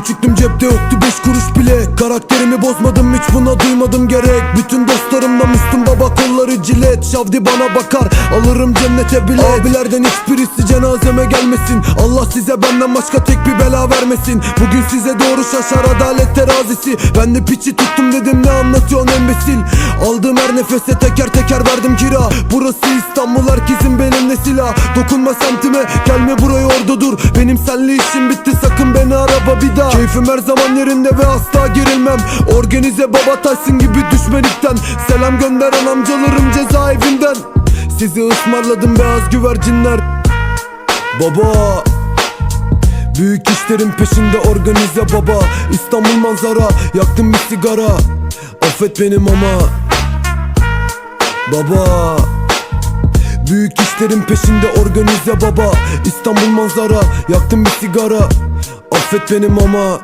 küçüktüm cepte yoktu beş kuruş bile. Karakterimi bozmadım hiç buna duymadım gerek. Bütün dostlarımla Müslüm baba kolları cilet. Şavdi bana bakar alırım cennete bile Abilerden hiçbirisi cenazeme gelmesin. Allah size benden başka tek bir bela vermesin. Bugün size doğru şaşar adalet terazisi. Ben de piçi tuttum dedim ne anlatıyorsun embesil? Aldığım her nefese teker teker verdim kira. Burası İstanbul herkesin benimle silah Dokunma semtime gelme buraya orada dur Benim senli işim bitti sakın beni araba bir daha. Keyfim her zaman yerinde ve asla gerilmem. Organize baba Tyson gibi düşmelikten. Selam gönderen amcalarım cezaevinden. Sizi ısmarladım beyaz güvercinler. Baba Büyük işlerin peşinde organize baba. İstanbul manzara yaktım bir sigara. Affet benim ama. Baba Büyük işlerin peşinde organize baba. İstanbul manzara yaktım bir sigara Affet benim ama